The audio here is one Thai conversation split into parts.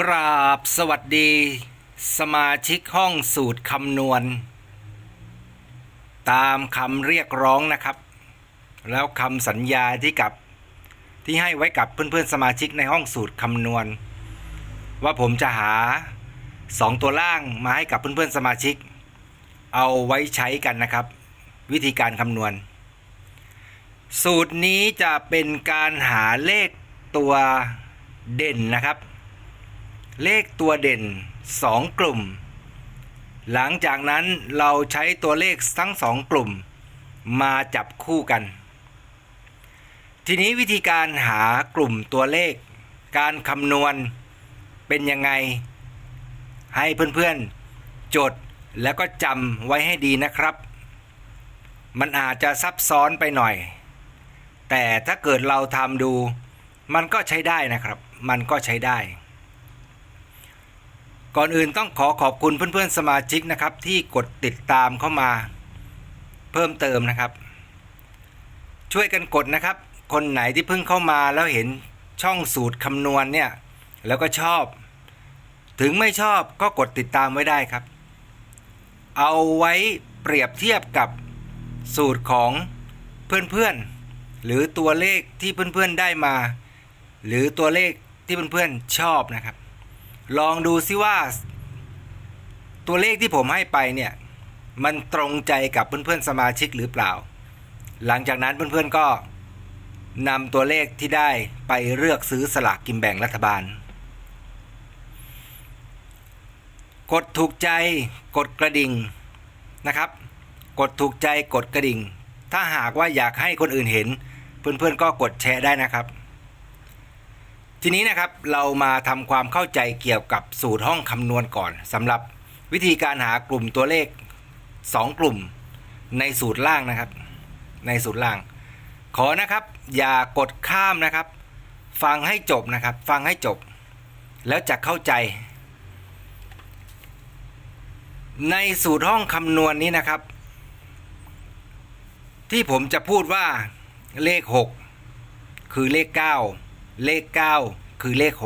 กราบสวัสดี สมาชิกห้องสูตรคำนวณ ตามคำเรียกร้องนะครับ แล้วคำสัญญาที่กับที่ให้ไว้กับเพื่อนๆสมาชิกในห้องสูตรคำนวณ ว่าผมจะหาสองตัวล่างมาให้กับเพื่อนๆสมาชิก เอาไว้ใช้กันนะครับ วิธีการคำนวณ สูตรนี้จะเป็นการหาเลขตัวเด่นนะครับ เลขตัวเด่น 2 กลุ่ม หลังจากนั้นเราใช้ตัวเลขทั้งสองกลุ่ม มาจับคู่กัน ทีนี้วิธีการหากลุ่มตัวเลข การคำนวณเป็นยังไง ให้เพื่อนๆ จดแล้วก็จำไว้ให้ดีนะครับ มันอาจจะซับซ้อนไปหน่อย แต่ถ้าเกิดเราทำดู มันก็ใช้ได้นะครับ มันก็ใช้ได้ ก่อนอื่นต้องขอขอบคุณเพื่อนๆสมาชิกนะครับ ที่กดติดตามเข้ามา เพิ่มเติมนะครับ ช่วยกันกดนะครับ คนไหนที่เพิ่งเข้ามาแล้วเห็นช่องสูตรคำนวณเนี่ย แล้วก็ชอบ ถึงไม่ชอบก็กดติดตามไว้ได้ครับ เอาไว้เปรียบเทียบกับสูตรของเพื่อนๆ หรือตัวเลขที่เพื่อนๆได้มา หรือตัวเลขที่เพื่อนๆชอบนะครับ ลองดูซิว่า ตัวเลขที่ผมให้ไปเนี่ย มันตรงใจกับเพื่อนๆสมาชิกหรือเปล่า หลังจากนั้นเพื่อนๆก็นำตัวเลขที่ได้ไปเลือกซื้อสลากกินแบ่งรัฐบาล กดถูกใจกดกระดิ่งนะครับ กดถูกใจกดกระดิ่ง ถ้าหากว่าอยากให้คนอื่นเห็น เพื่อนๆก็กดแชร์ได้นะครับ ทีนี้นะครับเรามาทำความเข้าใจเกี่ยวกับสูตรห้องคำนวณก่อนสำหรับวิธีการหากลุ่มตัวเลข 2 กลุ่มในสูตรล่างนะครับ ในสูตรล่าง ขอนะครับ อย่ากดข้ามนะครับ ฟังให้จบนะครับ ฟังให้จบ แล้วจะเข้าใจ ในสูตรห้องคำนวณนี้นะครับ ที่ผมจะพูดว่าเลข 6 คือเลข 9 เลข 9 คือเลข 6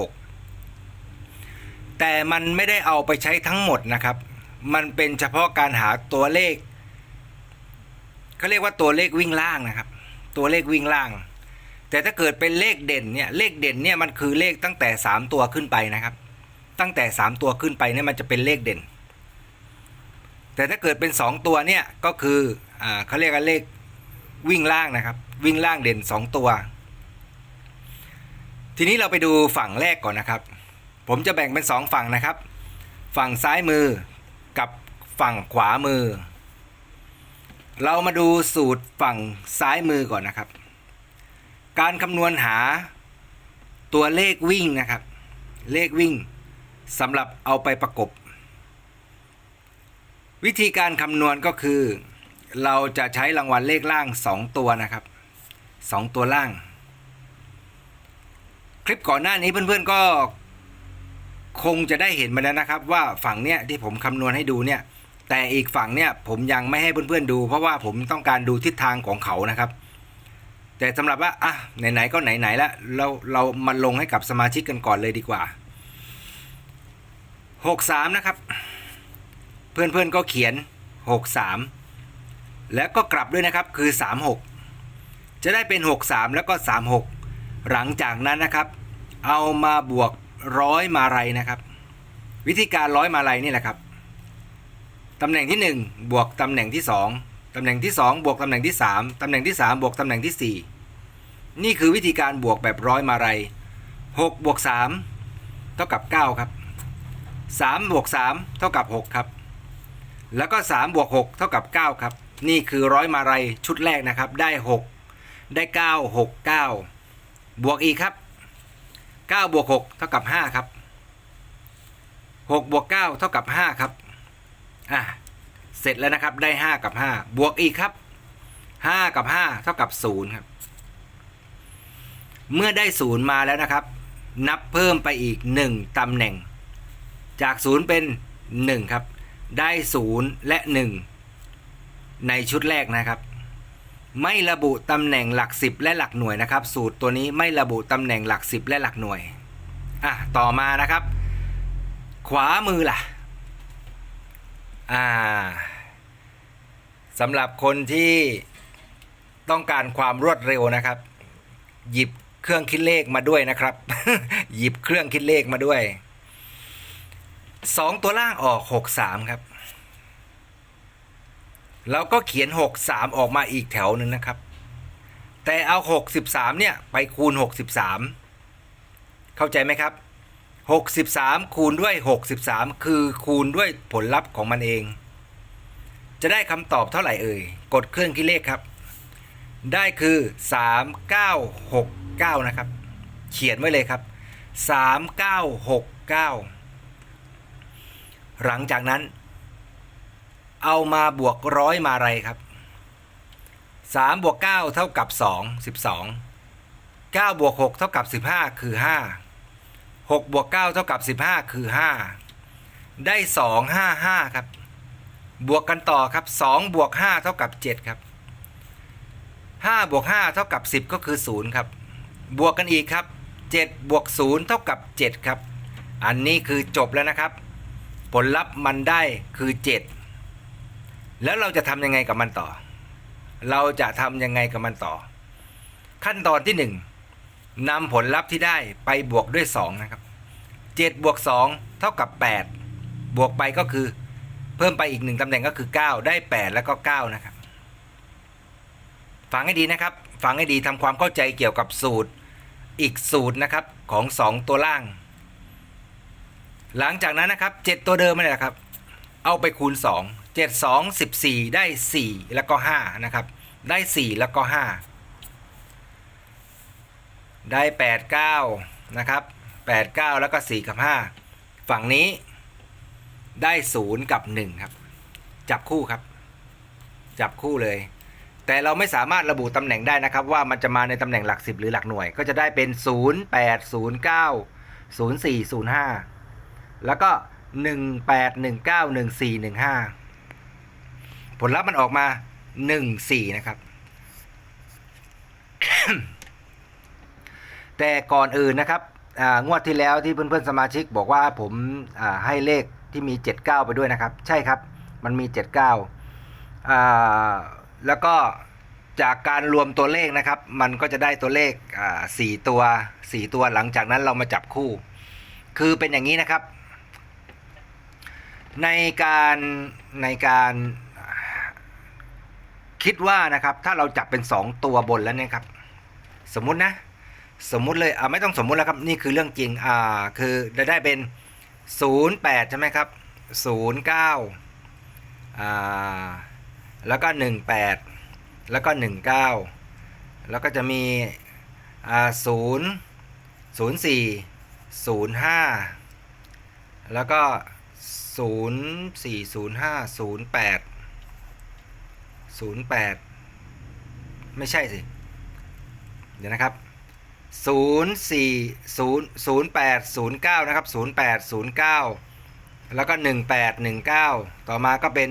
แต่มันไม่ได้เอาไปใช้ทั้งหมดนะครับ มันเป็นเฉพาะการหาตัวเลขเขาเรียกว่าตัวเลขวิ่งล่างนะครับ ตัวเลขวิ่งล่าง แต่ถ้าเกิดเป็นเลขเด่นเนี่ยเลขเด่นเนี่ยมันคือเลขตั้งแต่ 3 ตัวขึ้นไปนะครับ ตั้งแต่ 3 ตัวขึ้นไปเนี่ยมันจะเป็นเลขเด่น แต่ถ้าเกิดเป็น 2 ตัวเนี่ยก็คืออเขาเรียกว่าเลขวิ่งล่างนะครับ วิ่งล่างเด่น 2 ตัว ทีนี้เราไปดูฝั่งแรกก่อนนะครับ ผมจะแบ่งเป็น 2 ฝั่งนะครับ ฝั่งซ้ายมือกับฝั่งขวามือ เรามาดูสูตรฝั่งซ้ายมือก่อนนะครับ การคำนวณหาตัวเลขวิ่งนะครับ เลขวิ่งสำหรับเอาไปประกบ วิธีการคำนวณก็คือ เราจะใช้รางวัลเลขล่าง 2 ตัวนะครับ 2 ตัวล่าง คลิปก่อนหน้านี้เพื่อนๆก็คงจะได้เห็นมาแล้วนะครับ ว่าฝั่งเนี้ยที่ผมคำนวณให้ดูเนี่ย แต่อีกฝั่งเนี่ยผมยังไม่ให้เพื่อนๆดู เพราะว่าผมต้องการดูทิศทางของเขานะครับ แต่สำหรับว่าอะไหนๆก็ไหนๆแล้วเราเรามาลงให้กับสมาชิกกันก่อนเลยดีกว่า 63 นะครับ เพื่อนๆก็เขียน 63 แล้วก็กลับด้วยนะครับคือ 36 จะได้เป็น 63 แล้วก็ 36 หลังจากนั้นนะครับ เอามาบวกร้อยมาลัยนะครับ วิธีการร้อยมาลัยนี่แหละครับตำแหน่งที่ 1 บวกตำแหน่งที่ 2ตำแหน่งที่ 2 บวกตำแหน่งที่ 3ตำแหน่งที่ 3 บวกตำแหน่งที่ 4 นี่คือวิธีการบวกแบบร้อยมาลัย6บวก3เท่ากับ 9 ครับ 3 บวก 3 เท่ากับ 6 ครับ แล้วก็ 3 บวก 6 เท่ากับ 9 ครับ นี่คือร้อยมาลัยชุดแรกนะครับ ได้ 6 ได้ 9 6 9 บวกอีกครับ9บวก6เท่ากับ 5 ครับ6บวก9เท่ากับ 5 ครับ อะ เสร็จแล้วนะครับ ได้ 5 กับ 5 บวกอีกครับ 5 กับ 5 เท่ากับ 0 ครับ เมื่อได้ 0 มาแล้วนะครับ นับเพิ่มไปอีก 1ตำแหน่ง จาก 0 เป็น 1 ครับ ได้ 0 และ 1 ในชุดแรกนะครับ ไม่ระบุตำแหน่งหลัก10และหลักหน่วยนะครับ สูตรตัวนี้ไม่ระบุตำแหน่งหลัก10และหลักหน่วยอะต่อมานะครับ ขวามือล่ะอ่าสำหรับคนที่ต้องการความรวดเร็วนะครับ หยิบเครื่องคิดเลขมาด้วยนะครับ หยิบเครื่องคิดเลขมาด้วยสองตัวล่างออกหกสามครับ แล้วก็เขียนหกสามออกมาอีกแถวหนึ่งนะครับ แต่เอาหกสิบสามเนี่ย ไปคูณหกสิบสามเข้าใจไหมครับหกสิบสามคูณด้วยหกสิบสามคือคูณด้วยผลลัพธ์ของมันเอง จะได้คำตอบเท่าไหร่เอ่ย กดเครื่องคิดเลขครับ ได้คือ 3969 นะครับ เขียนไว้เลยครับ 3969 หลังจากนั้น เอามาบวกร้อยมาอะไรครับ3บวก9เท่ากับ2 12 9บวก6เท่ากับ15คือ5 6บวก9เท่ากับ15คือ5ได้255ครับ บวกกันต่อครับ2บวก5เท่ากับ7ครับ5บวก5เท่ากับ10ก็คือ0ครับ บวกกันอีกครับ7บวก0เท่ากับ7ครับ อันนี้คือจบแล้วนะครับ ผลลัพธ์มันได้คือ7 แล้วเราจะทำยังไงกับมันต่อ เราจะทำยังไงกับมันต่อ ขั้นตอนที่1นำผลลัพธ์ที่ได้ไปบวกด้วย2นะครับ7บวก2เท่ากับ8บวกไปก็คือ เพิ่มไปอีกหนึ่งตำแหน่งก็คือ9ได้8แล้วก็9นะครับฟังให้ดีนะครับฟังให้ดีทำความเข้าใจเกี่ยวกับสูตรอีกสูตรนะครับของ2ตัวล่าง หลังจากนั้นนะครับ7ตัวเดิมนี่แหละครับ เอาไปคูณ2 7 2 14 ได้ 4 แล้วก็ 5 นะครับ ได้ 4 แล้วก็ 5 ได้ 8 9 นะครับ 8 9 แล้วก็ 4 กับ 5 ฝั่งนี้ได้ 0 กับ 1 ครับ จับคู่ครับ จับคู่เลย แต่เราไม่สามารถระบุตำแหน่งได้นะครับ ว่ามันจะมาในตำแหน่งหลัก 10 หรือหลักหน่วย ก็จะได้เป็น 0 8 0 9 0 4 0 5 แล้วก็ 1 8 1 9 1 4 1 5 ผลลัพธ์มันออกมา1 4นะครับ แต่ก่อนอื่นนะครับงวดที่แล้วที่เพื่อนๆสมาชิกบอกว่าผมาให้เลขที่มี 79 ไปด้วยนะครับ ใช่ครับมันมี 79าแล้วก็จากการรวมตัวเลขนะครับ มันก็จะได้ตัวเลขสี่ตัวสี่ตัวหลังจากนั้นเรามาจับคู่ คือเป็นอย่างนี้นะครับ ในการในการ คิดว่านะครับถ้าเราจับเป็น 2 ตัวบนแล้วเนี่ยครับ สมมุตินะ สมมุติเลยอ่าไม่ต้องสมมุติแล้วครับนี่คือเรื่องจริงอ่าคือจะได้เป็น 08 ใช่ไหมครับ 09อ่าแล้วก็ 18 แล้วก็ 19 แล้วก็จะมีอ่า0 04 05 แล้วก็ 04 05 08 ศูนย์แปดไม่ใช่สิ เดี๋ยวนะครับศูนย์สี่ศูนย์ศูนย์แปดศูนย์เก้านะครับศูนย์แปดศูนย์เก้าแล้วก็หนึ่งแปดหนึ่งเก้าต่อมาก็เป็น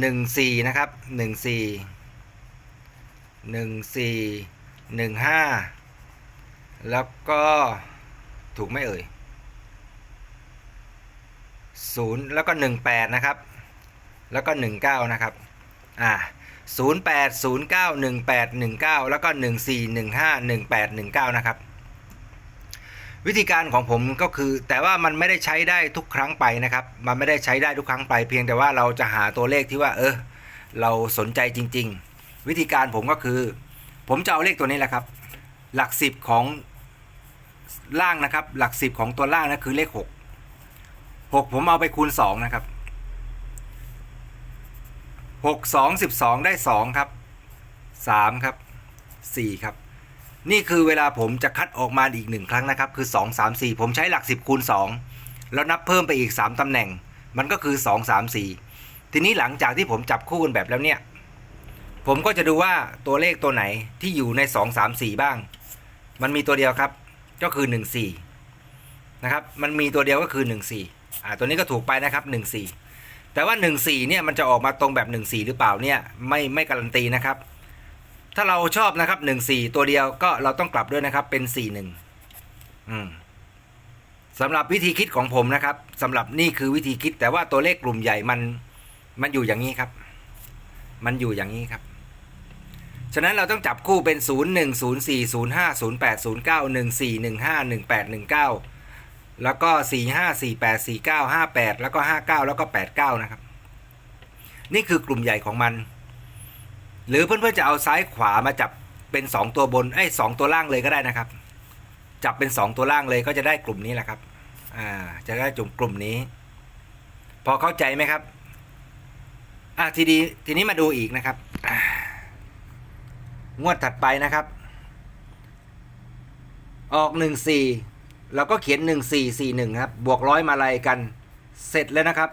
หนึ่งสี่นะครับหนึ่งสี่หนึ่งสี่หนึ่งห้าแล้วก็ถูกไม่เอ่ยศูนย์แล้วก็หนึ่งแปดนะครับ แล้วก็หนึ่งเก้านะครับ อ่า08 09 18 19 แล้วก็ 14 15 18 19 นะครับ วิธีการของผมก็คือ แต่ว่ามันไม่ได้ใช้ได้ทุกครั้งไปนะครับ มันไม่ได้ใช้ได้ทุกครั้งไป เพียงแต่ว่าเราจะหาตัวเลขที่ว่า เออ เราสนใจจริง ๆ วิธีการผมก็คือ ผมจะเอาเลขตัวนี้แหละครับ หลักสิบของล่างนะครับ หลักสิบของตัวล่างนะคือเลขหกหกผมเอาไปคูณสองนะครับ หกสองสิบสองได้สองครับสามครับสี่ครับ นี่คือเวลาผมจะคัดออกมาอีกหนึ่งครั้งนะครับ คือสองสามสี่ผมใช้หลักสิบคูณสองแล้วนับเพิ่มไปอีกสามตำแหน่ง มันก็คือสองสามสี่ทีนี้หลังจากที่ผมจับคู่กันแบบแล้วเนี่ย ผมก็จะดูว่าตัวเลขตัวไหนที่อยู่ในสองสามสี่บ้าง มันมีตัวเดียวครับ ก็คือหนึ่งสี่นะครับ มันมีตัวเดียวก็คือหนึ่งสี่อ่าตัวนี้ก็ถูกไปนะครับหนึ่งสี่ แต่ว่า 1 4เนี่ยมันจะออกมาตรงแบบ 1 4 หรือเปล่าเนี่ยไม่ไม่การันตีนะครับ ถ้าเราชอบนะครับ 1 4 ตัวเดียวก็เราต้องกลับด้วยนะครับเป็น 4 1อืมสำหรับวิธีคิดของผมนะครับสำหรับนี่คือวิธีคิดแต่ว่าตัวเลขกลุ่มใหญ่มันมันอยู่อย่างนี้ครับ มันอยู่อย่างนี้ครับฉะนั้นเราต้องจับคู่เป็น 0 1 0 4 0 5 0 8 0 9 1 4 1 5 1 8 1 9 แล้วก็ 4 5 4 8 4 9 5 8 แล้วก็ 59 แล้วก็ 89 นะครับ นี่คือกลุ่มใหญ่ของมัน หรือเพื่อนๆจะเอาซ้ายขวามาจับเป็น 2 ตัวบนไอ้สองตัวล่างเลยก็ได้นะครับ จับเป็น 2 ตัวล่างเลยก็จะได้กลุ่มนี้แหละครับ อ่า จะได้จุ่มกลุ่มนี้ พอเข้าใจไหมครับ อะทีดีทีนี้มาดูอีกนะครับ งวดถัดไปนะครับ ออกหนึ่งสี่ เราก็เขียนหนึ่งสี่สี่หนึ่งครับ บวกร้อยมาลัยกัน เสร็จแล้วนะครับ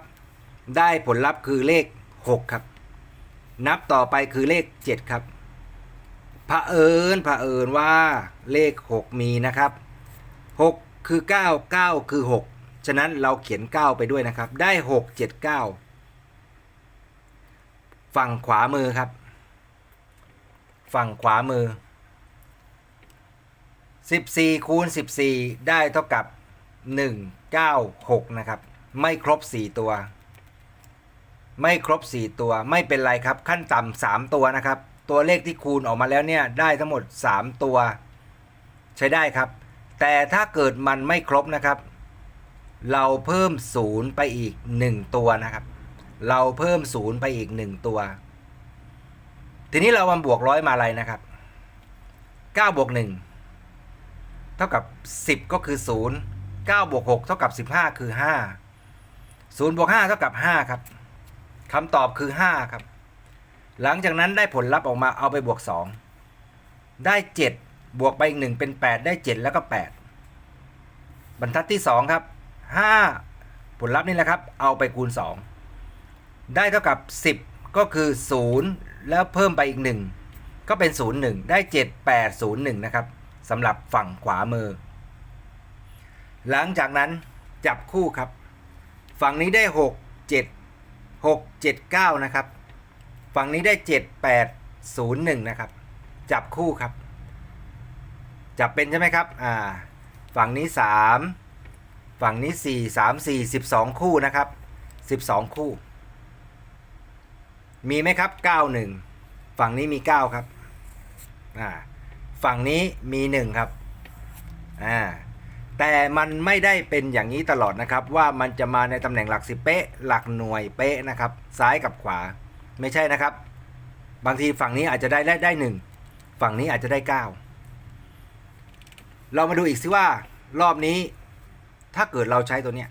ได้ผลลัพธ์คือเลขหกครับ นับต่อไปคือเลขเจ็ดครับเผอิญเผอิญว่าเลขหกมีนะครับหกคือเก้าเก้าคือหกฉะนั้นเราเขียนเก้าไปด้วยนะครับ ได้หกเจ็ดเก้าฝั่งขวามือครับ ฝั่งขวามือ 14 คูณ 14 ได้เท่ากับ 196 นะครับ ไม่ครบ 4 ตัว ไม่ครบ 4 ตัว ไม่เป็นไรครับ ขั้นต่ำ3ตัวนะครับ ตัวเลขที่คูณออกมาแล้วเนี่ย ได้ทั้งหมด 3 ตัว ใช้ได้ครับ แต่ถ้าเกิดมันไม่ครบนะครับ เราเพิ่ม 0 ไปอีก 1 ตัวนะครับ เราเพิ่ม 0 ไปอีก 1 ตัว ทีนี้เรามาบวกร้อยมาอะไรนะครับ9บวก1 เท่ากับ 10 ก็คือ 0 9บวก6เท่ากับ 15 คือ 5 0บวก5เท่ากับ 5 ครับคำตอบคือ 5 ครับ หลังจากนั้นได้ผลลัพธ์ออกมาเอาไปบวก 2 ได้ 7 บวกไปอีก 1 เป็น 8 ได้ 7 แล้วก็ 8 บรรทัดที่ 2 ครับ 5 ผลลัพธ์นี่แหละครับ เอาไปคูณ 2 ได้เท่ากับ 10 ก็คือ 0 แล้วเพิ่มไปอีก 1 ก็เป็น 0 1 ได้ 7 8 0 1 นะครับ สำหรับฝั่งขวามือ หลังจากนั้นจับคู่ครับ ฝั่งนี้ได้ 6 7 6 7 9 นะครับ ฝั่งนี้ได้ 7 8 0 1 นะครับ จับคู่ครับ จับเป็นใช่ไหมครับอ่าฝั่งนี้ 3 ฝั่งนี้ 4 3 4 12 คู่นะครับ 12 คู่ มีไหมครับ 91 ฝั่งนี้มี 9 ครับอ่า ฝั่งนี้มี1ครับอ่าแต่มันไม่ได้เป็นอย่างนี้ตลอดนะครับ ว่ามันจะมาในตำแหน่งหลักสิบเป๊ะ หลักหน่วยเป๊ะนะครับ ซ้ายกับขวาไม่ใช่นะครับ บางทีฝั่งนี้อาจจะได้ได้ได้หนึ่งฝั่งนี้อาจจะได้เก้าเรามาดูอีกสิว่ารอบนี้ ถ้าเกิดเราใช้ตัวเนี้ย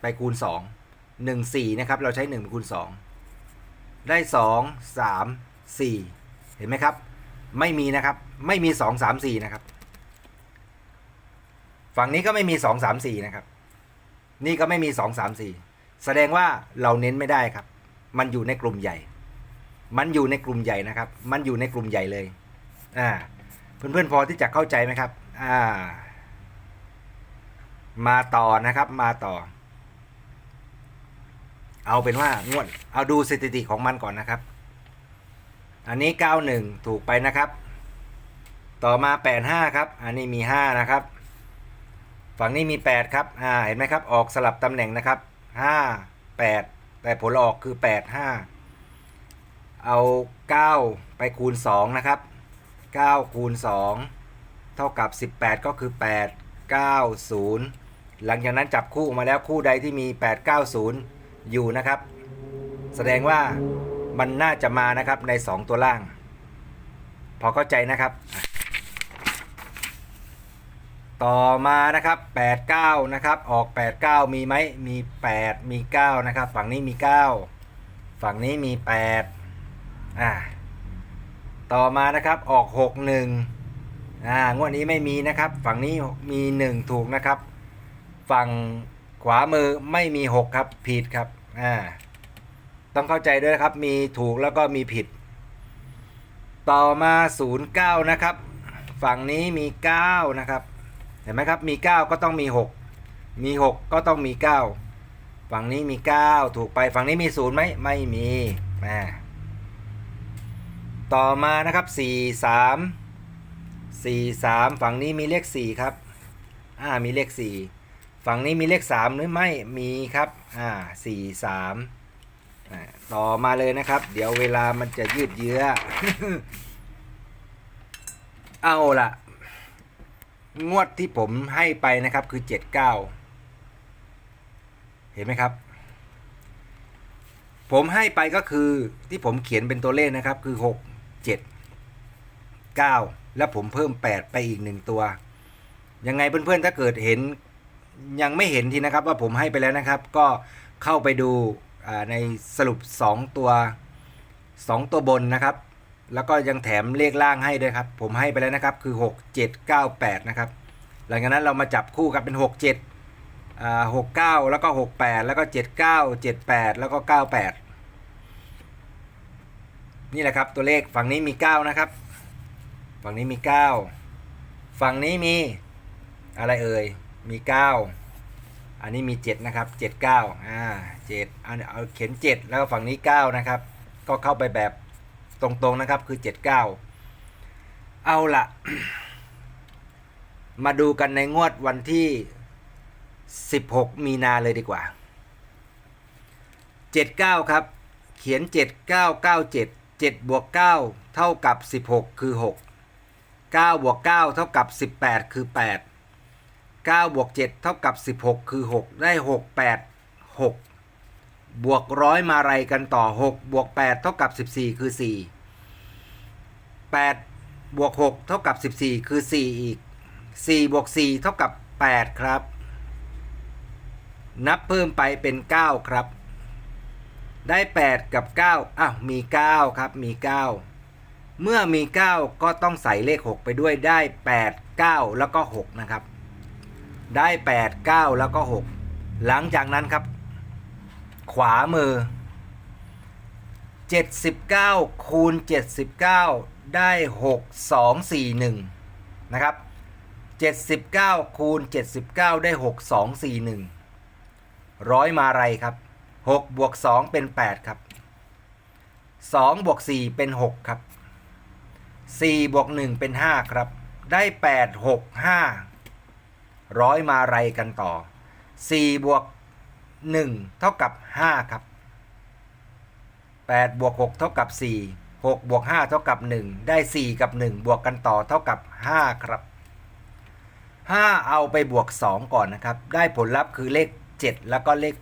ไปคูณสองหนึ่งสี่นะครับ เราใช้หนึ่งไปคูณสองได้สองสามสี่เห็นไหมครับ ไม่มีนะครับ ไม่มีสองสามสี่นะครับ ฝั่งนี้ก็ไม่มีสองสามสี่นะครับ นี่ก็ไม่มีสองสามสี่แสดงว่าเราเน้นไม่ได้ครับ มันอยู่ในกลุ่มใหญ่ มันอยู่ในกลุ่มใหญ่นะครับ มันอยู่ในกลุ่มใหญ่เลย อ่า เพื่อนๆพอที่จะเข้าใจไหมครับ อ่า มาต่อนะครับ มาต่อ เอาเป็นว่างวด เอาดูสถิติของมันก่อนนะครับ อันนี้ 91 ถูกไปนะครับ ต่อมา 85 ครับ อันนี้มี 5 นะครับ ฝั่งนี้มี 8 ครับ อ่า เห็นไหมครับ ออกสลับตำแหน่งนะครับ 5 8 แต่ผลออกคือ 8 5 เอา 9 ไปคูณ 2 นะครับ 9 คูณ 2 เท่ากับ 18 ก็คือ 8 9 0 หลังจากนั้นจับคู่มาแล้วคู่ใดที่มี 8 9 0 อยู่นะครับ แสดงว่ามันน่าจะมานะครับใน 2 ตัวล่าง พอเข้าใจนะครับ ต่อมานะครับ 89 นะครับ ออก 89 มีไหมมี 8 มี 9 นะครับ ฝั่งนี้มี 9 ฝั่งนี้มี 8 อ่า ต่อมานะครับออก 61 อ่างวดนี้ไม่มีนะครับ ฝั่งนี้มี 1 ถูกนะครับ ฝั่งขวามือไม่มี 6 ครับ ผิดครับ อ่า ต้องเข้าใจด้วยนะครับ มีถูกแล้วก็มีผิด ต่อมา 09 นะครับ ฝั่งนี้มี 9 นะครับ ห็นไหมครับมี 9 ก็ต้องมี 6 มี 6 ก็ต้องมี 9 ฝั่งนี้มี 9 ถูกไปฝั่งนี้มี0ไหมไม่มีอ่าต่อมานะครับ 4 3 4 3 ฝั่งนี้มีเลข 4 ครับอ่ามีเลข 4 ฝั่งนี้มีเลขสามหรือไม่มีครับอ่าสี่สามต่อมาเลยนะครับ เดี๋ยวเวลามันจะยืดเยื้อ เอาละ งวดที่ผมให้ไปนะครับคือเจ็ดเก้าเห็นไหมครับ ผมให้ไปก็คือที่ผมเขียนเป็นตัวเลขนะครับคือหกเจ็ดเก้าแล้วผมเพิ่มแปดไปอีกหนึ่งตัว ยังไงเพื่อนๆถ้าเกิดเห็นยังไม่เห็นทีนะครับว่าผมให้ไปแล้วนะครับ ก็เข้าไปดูในสรุป 2 ตัว 2 ตัวบนนะครับ แล้วก็ยังแถมเลขล่างให้ด้วยครับ ผมให้ไปแล้วนะครับคือ 6 7 9 8 นะครับ หลังจากนั้นเรามาจับคู่กันเป็น 6 7อ่า69 แล้วก็ 68 แล้วก็ 79 78 แล้วก็ 98 นี่แหละครับตัวเลขฝั่งนี้มี 9 นะครับ ฝั่งนี้มี 9 ฝั่งนี้มีอะไรเอ่ย มี 9 อันนี้มี 7 นะครับ 7 9อ่า7อันเอาเขียน 7 แล้วก็ฝั่งนี้ 9 นะครับ ก็เข้าไปแบบ ตรงๆนะครับคือ 7 9 เอาละมาดูกันในงวดวันที่ 16 มีนาเลยดีกว่า 79 ครับ เขียน 7997 7บวก9เท่ากับ 16 คือ 6 9บวก9เท่ากับ 18 คือ 8 9บวก7เท่ากับ 16 คือ 6 ได้ 6 8 6 บวกร้อยมาไรกันต่อ 6 บวก 8 เท่ากับ 14 คือ 4 8 บวก 6 เท่ากับ 14 คือ 4 อีก 4 บวก 4 เท่ากับ 8 ครับ นับเพิ่มไปเป็น 9 ครับ ได้ 8 กับ 9 อ้าว มี 9 ครับ มี 9 เมื่อมี 9 ก็ต้องใส่เลข 6 ไปด้วยได้ 8 9 แล้วก็ 6 นะครับ ได้ 8 9 แล้วก็ 6 หลังจากนั้นครับ ขวามือ 79 คูณ 79 ได้ 6 2 4 1 นะครับ 79 คูณ 79 ได้ 6 2 4 1 ร้อยมาไรครับ 6 บวก 2 เป็น 8 ครับ 2 บวก 4 เป็น 6 ครับ 4 บวก 1 เป็น 5 ครับ ได้ 8 6 5 ร้อยมาไรกันต่อ 4 บวก 1 เท่ากับ 5 ครับ 8 บวก 6 เท่ากับ 4 6 บวก 5 เท่ากับ 1 ได้ 4 กับ 1 บวกกันต่อเท่ากับ 5 ครับ 5 เอาไปบวก 2 ก่อนนะครับ ได้ผลลัพธ์คือเลข 7 แล้วก็เลข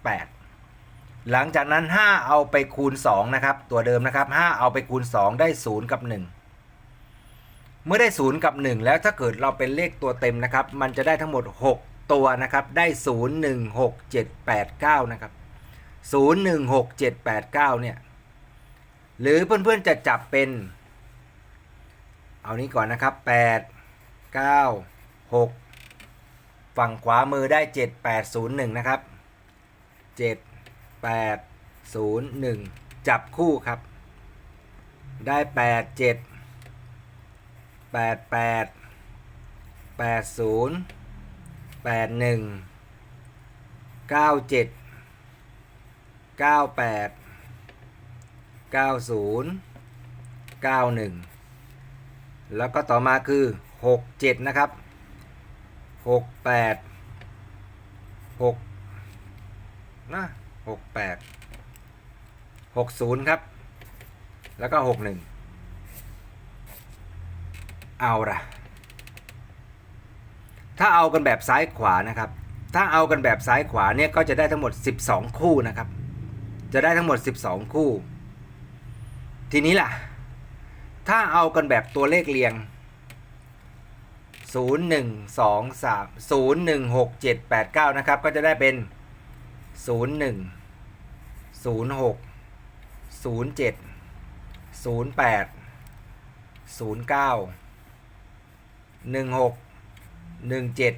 8 หลังจากนั้น 5 เอาไปคูณ 2 นะครับ ตัวเดิมนะครับ 5 เอาไปคูณ 2 ได้ 0 กับ 1 เมื่อได้ 0 กับ 1 แล้วถ้าเกิดเราเป็นเลขตัวเต็มนะครับ มันจะได้ทั้งหมด 6 ตัวนะครับ ได้ 0 1 6 7 8 9 นะครับ 0 1 6 7 8 9 เนี่ย หรือเพื่อนๆจะจับเป็น เอานี้ก่อนนะครับ 8 9 6 ฝั่งขวามือได้ 7 8 0 1 นะครับ 7 8 0 1 จับคู่ครับ ได้ 8 7แปด แปดหนึ่งเก้าเจ็ดเก้าแปดเก้าศูนย์เก้าหนึ่งแล้วก็ต่อมาคือหกเจ็ดนะครับหกแปดหกนะหกแปดหกศูนย์ครับ แล้วก็หกหนึ่งเอาละ ถ้าเอากันแบบซ้ายขวานะครับ ถ้าเอากันแบบซ้ายขวาเนี่ยก็จะได้ทั้งหมด 12 คู่นะครับ จะได้ทั้งหมด 12 คู่ ทีนี้ล่ะ ถ้าเอากันแบบตัวเลขเรียง 0 1 2 3 0 1 6 7 8 9 นะครับ ก็จะได้เป็น 0 1 0 6 0 7 0 8 0 9หนึ่ง หนึ่งเจ็ด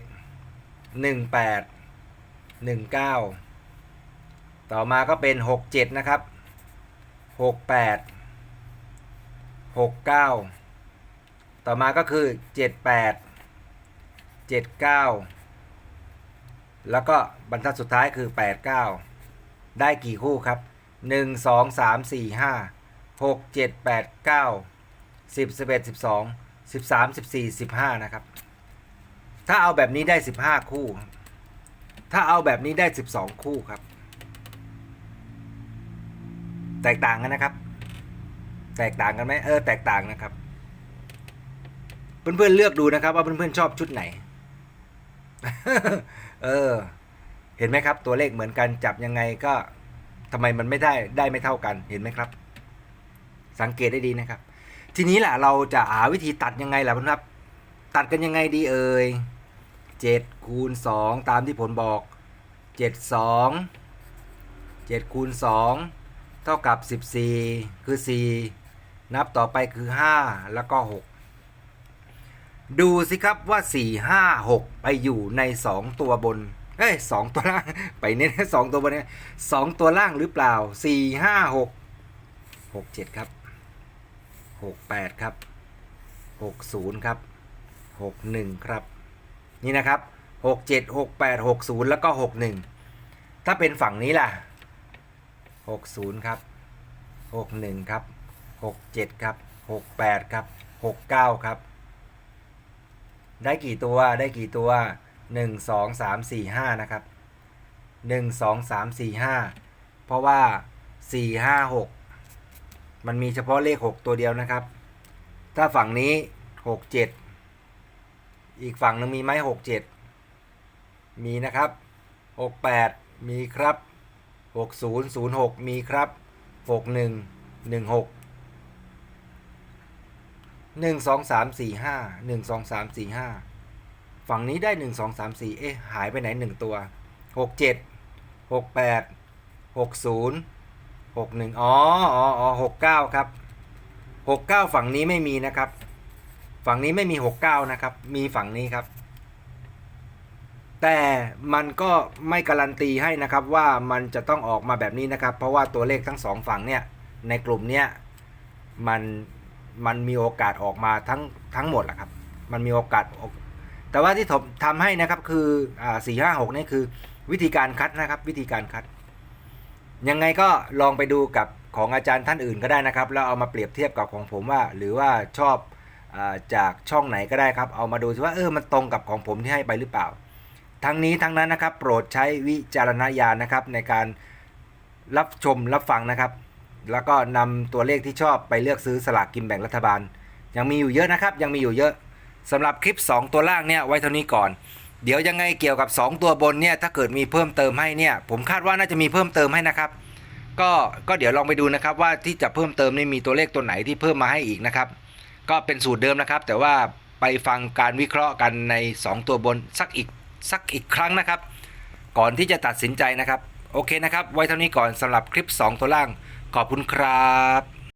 หนึ่งแปดหนึ่งเก้าต่อมาก็เป็นหกเจ็ดนะครับหกแปดหกเก้าต่อมาก็คือเจ็ดแปดเจ็ดเก้าแล้วก็บรรทัดสุดท้ายคือแปดเก้าได้กี่คู่ครับหนึ่งสองสามสี่ห้าหกเจ็ดแปดเก้าสิบสิบเอ็ดสิบสองสิบสามสิบสี่สิบห้านะครับ ถ้าเอาแบบนี้ได้สิบห้าคู่ ถ้าเอาแบบนี้ได้12คู่ครับ แตกต่างกันนะครับ แตกต่างกันไหมเออแตกต่างนะครับ เพื่อนๆเลือกดูนะครับ ว่าเพื่อนๆชอบชุดไหน เออ เห็นไหมครับ ตัวเลขเหมือนกันจับยังไงก็ทำไมมันไม่ได้ได้ไม่เท่ากันเห็นไหมครับ สังเกตได้ดีนะครับ ทีนี้แหละเราจะหาวิธีตัดยังไงล่ะเพื่อนครับ ตัดกันยังไงดีเอ่ย เจ็ดคูณสองตามที่ผลบอกเจ็ดสองเจ็ดคูณสองเท่ากับสิบสี่คือสี่นับต่อไปคือห้าแล้วก็หกดูสิครับว่าสี่ห้าหกไปอยู่ในสองตัวบนเอ้ยสองตัวล่าง ไปเน้นสองตัวบนเนี่ยสองตัวล่างหรือเปล่าสี่ห้าหกหกเจ็ดครับหกแปดครับหกศูนครับหกหนึ่งครับ นี่นะครับหกเจ็ดหกแปดหกศูนย์แล้วก็หกหนึ่งถ้าเป็นฝั่งนี้ล่ะหกศูนย์ครับหกหนึ่งครับหกเจ็ดครับหกแปดครับหกเก้าครับ ได้กี่ตัวได้กี่ตัวหนึ่งสองสามสี่ห้านะครับหนึ่งสองสามสี่ห้าเพราะว่าสี่ห้าหกมันมีเฉพาะเลขหกตัวเดียวนะครับ ถ้าฝั่งนี้หกเจ็ด อีกฝั่งหนึ่งมีไหมหกเจ็ดมีนะครับหกแปดมีครับหกศูนย์ศูนย์หกมีครับหกหนึ่งหนึ่งหกหนึ่งสองสามสี่ห้าหนึ่งสองสามสี่ห้าฝั่งนี้ได้หนึ่งสองสามสี่เอ๊ะหายไปไหนหนึ่งตัวหกเจ็ดหกแปดหกศูนย์หกหนึ่งอ๋ออ๋ออ๋อหกเก้าครับหกเก้าฝั่งนี้ไม่มีนะครับ ฝั่งนี้ไม่มีหกเก้านะครับ มีฝั่งนี้ครับ แต่มันก็ไม่การันตีให้นะครับว่ามันจะต้องออกมาแบบนี้นะครับ เพราะว่าตัวเลขทั้งสองฝั่งเนี่ยในกลุ่มเนี้ยมันมันมีโอกาสออกมาทั้งทั้งหมดแหละครับ มันมีโอกาสออกแต่ว่าที่ผมทำให้นะครับคืออ่าสี่ห้าหกนี่คือวิธีการคัดนะครับ วิธีการคัด ยังไงก็ลองไปดูกับของอาจารย์ท่านอื่นก็ได้นะครับ แล้วเอามาเปรียบเทียบกับของผมว่า หรือว่าชอบ จากช่องไหนก็ได้ครับ เอามาดูสิว่าเออมันตรงกับของผมที่ให้ไปหรือเปล่า ทั้งนี้ทั้งนั้นนะครับ โปรดใช้วิจารณญาณนะครับ ในการรับชมรับฟังนะครับ แล้วก็นำตัวเลขที่ชอบไปเลือกซื้อสลากกินแบ่งรัฐบาล ยังมีอยู่เยอะนะครับ ยังมีอยู่เยอะสำหรับคลิป 2 ตัวล่างเนี่ยไว้เท่านี้ก่อน เดี๋ยวยังไงเกี่ยวกับ 2 ตัวบนเนี่ยถ้าเกิดมีเพิ่มเติมให้เนี่ย ผมคาดว่าน่าจะมีเพิ่มเติมให้นะครับก็ก็เดี๋ยวลองไปดูนะครับว่าที่จะเพิ่มเติมนี่มีตัวเลขตัวไหนที่เพิ่มมาให้อีกนะครับ ก็เป็นสูตรเดิมนะครับ แต่ว่าไปฟังการวิเคราะห์กันใน 2 ตัวบนสักอีกสักอีกครั้งนะครับ ก่อนที่จะตัดสินใจนะครับ โอเคนะครับ ไว้เท่านี้ก่อนสำหรับคลิป 2 ตัวล่าง ขอบคุณครับ